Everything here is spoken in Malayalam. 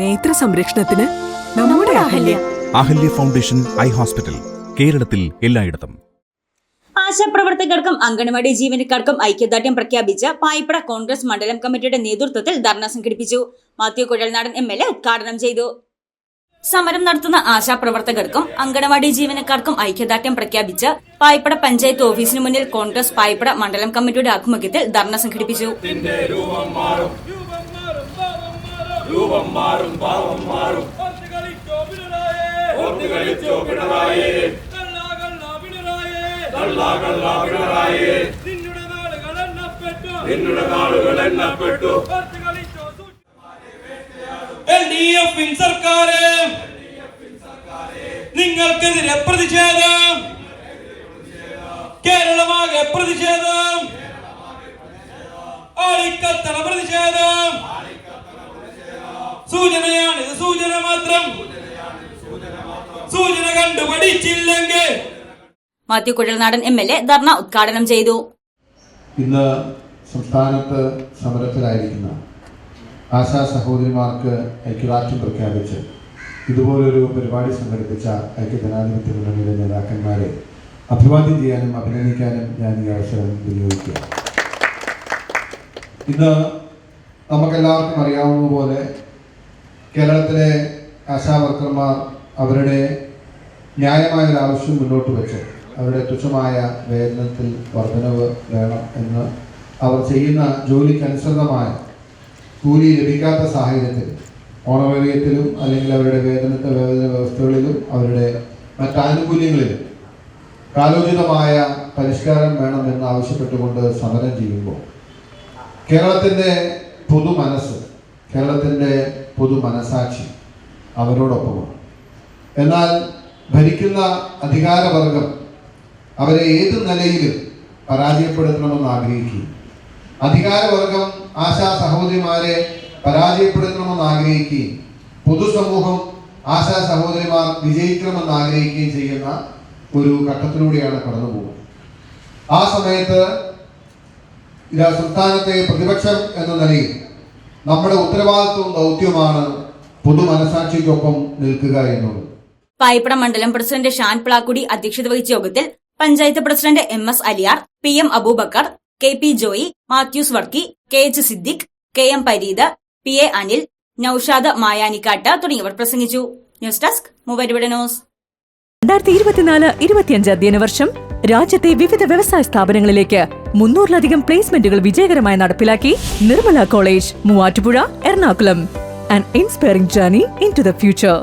നേത്ര സംരക്ഷണത്തിന് നമ്മുടെ Ahalya. Ahalya. Foundation eye hospital കേരളത്തിൽ എല്ലായിടത്തും. ആശാപ്രവർത്തകർക്കും അംഗൻവാടി ജീവനക്കാർക്കും ഐക്യദാർഢ്യം പ്രഖ്യാപിച്ച പായിപ്പട കോൺഗ്രസ് മണ്ഡലം കമ്മിറ്റിയുടെ നേതൃത്വത്തിൽ ധർണ സംഘടിപ്പിച്ചു. Mathew Kuzhalnadan M L A ഉദ്ഘാടനം ചെയ്തു. സമരം നടത്തുന്ന ആശാപ്രവർത്തകർക്കും അംഗൻവാടി ജീവനക്കാർക്കും ഐക്യദാർഢ്യം പ്രഖ്യാപിച്ച പായിപ്പട പഞ്ചായത്ത് ഓഫീസിന് മുന്നിൽ കോൺഗ്രസ് പായിപ്പട മണ്ഡലം കമ്മിറ്റിയുടെ ആഭിമുഖ്യത്തിൽ ധർണ സംഘടിപ്പിച്ചു. കളിച്ചോ മാറും നാളുകൾ എണ്ണപ്പെട്ടു. നിന്നുടെ നിങ്ങൾക്കെതിരെ പ്രതിഷേധം. കേരളമാകെ പ്രതിഷേധം. ആളിക്കത്തണ പ്രതിഷേധം സൂചനയാണിത് സൂചന മാത്രം സൂചന കണ്ടു പഠിച്ചില്ലെങ്കിൽ Mathew Kuzhalnadan M L A ധർണ ഉദ്ഘാടനം ചെയ്തു. ഇന്ന് സംസ്ഥാനത്ത് സമരത്തിലായിരിക്കുന്ന ആശാ സഹോദരിമാർക്ക് ഐക്യദാർഢ്യം പ്രഖ്യാപിച്ച് ഇതുപോലൊരു പരിപാടി സംഘടിപ്പിച്ച ഐക്യജനാധിപത്യ മുന്നണിയിലെ നേതാക്കന്മാരെ അഭിവാദ്യം ചെയ്യാനും അഭിനന്ദിക്കാനും ഞാൻ ഈ അവസരം വിനിയോഗിക്കുക ഇന്ന് നമുക്കെല്ലാവർക്കും അറിയാവുന്ന പോലെ കേരളത്തിലെ ആശാ വർക്കർമാർ അവരുടെ ന്യായമായ ഒരു ആവശ്യം മുന്നോട്ട് വെച്ച് അവരുടെ തുച്ഛമായ വേതനത്തിൽ വർധനവ് വേണം എന്ന് അവർ ചെയ്യുന്ന ജോലിക്കനുസൃതമായ കൂലി ലഭിക്കാത്ത സാഹചര്യത്തിൽ ഓണവേറിയത്തിലും അല്ലെങ്കിൽ അവരുടെ വേതനത്തെ വേതന വ്യവസ്ഥകളിലും അവരുടെ മറ്റാനുകൂല്യങ്ങളിലും കാലോചിതമായ പരിഷ്കാരം വേണമെന്ന് ആവശ്യപ്പെട്ടുകൊണ്ട് സമരം ചെയ്യുമ്പോൾ കേരളത്തിന്റെ പൊതു മനസ്സ് കേരളത്തിന്റെ പൊതു മനസാക്ഷി അവരോടൊപ്പമാണ്. എന്നാൽ ഭരിക്കുന്ന അധികാരവർഗം അവരെ ഏത് നിലയിലും പരാജയപ്പെടുത്തണമെന്ന് ആഗ്രഹിക്കും അധികാരവർഗം ആശാ സഹോദരിമാരെ പരാജയപ്പെടുത്തണമെന്ന് ആഗ്രഹിക്കുകയും പൊതുസമൂഹം ആശാ സഹോദരിമാർ വിജയിക്കണമെന്ന് ആഗ്രഹിക്കുകയും ചെയ്യുന്ന ഒരു ഘട്ടത്തിലൂടെയാണ് കടന്നു പോകുന്നത് ആ സമയത്ത് സംസ്ഥാനത്തെ പ്രതിപക്ഷം എന്ന നിലയിൽ നമ്മുടെ ഉത്തരവാദിത്വവും ദൗത്യവുമാണ് പൊതു മനസാക്ഷിക്കൊപ്പം നിൽക്കുക എന്നുള്ളത്. പായിപ്പട മണ്ഡലം പ്രസിഡന്റ് ഷാൻ പ്ലാക്കുടി അധ്യക്ഷത വഹിച്ച യോഗത്തിൽ panchayat president M S Aliyar P M Abubakar K P Joy Mathews Varkey K H Siddique K M Pareed P A Anil Noushad Mayanikkattu തുടങ്ങിയവർ പ്രസംഗിച്ചു. ന്യൂസ് ഡെസ്ക് മൂവരുവിടനോസ് രണ്ടായിരത്തി ഇരുപത്തിനാല് ഇരുപത്തിയഞ്ച് അധ്യയന വർഷം രാജ്യത്തെ വിവിധ വ്യവസായ സ്ഥാപനങ്ങളിലേക്ക് മുന്നൂറിലധികം പ്ലേസ്മെന്റുകൾ വിജയകരമായി നടപ്പിലാക്കി Nirmala college Muvattupuzha Ernakulam. And inspiring journey into the future